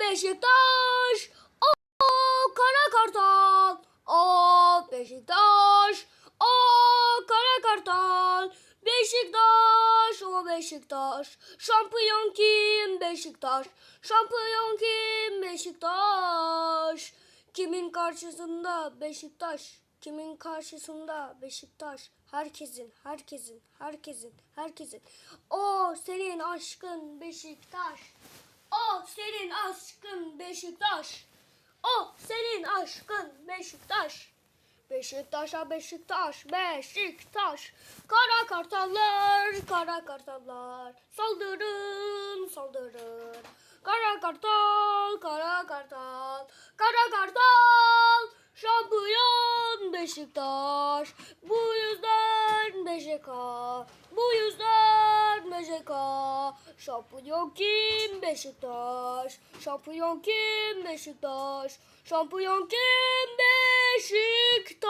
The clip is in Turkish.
Beşiktaş. O Kara Kartal. O Beşiktaş. O Kara Kartal. Beşiktaş. O Beşiktaş. Şampiyon kim? Beşiktaş. Şampiyon kim? Beşiktaş. Kimin karşısında? Beşiktaş. Kimin karşısında? Beşiktaş. Herkesin, herkesin, herkesin, herkesin. O senin aşkın Beşiktaş. Senin aşkın Beşiktaş. O senin aşkın Beşiktaş. Beşiktaş'a Beşiktaş, Beşiktaş. Kara kartallar, kara kartallar. Saldırın, saldırın. Kara kartal, kara kartal. Kara kartal. Şampiyon Beşiktaş. Bu Şampiyon kim Beşiktaş? Şampiyon kim Beşiktaş? Şampiyon kim Beşiktaş?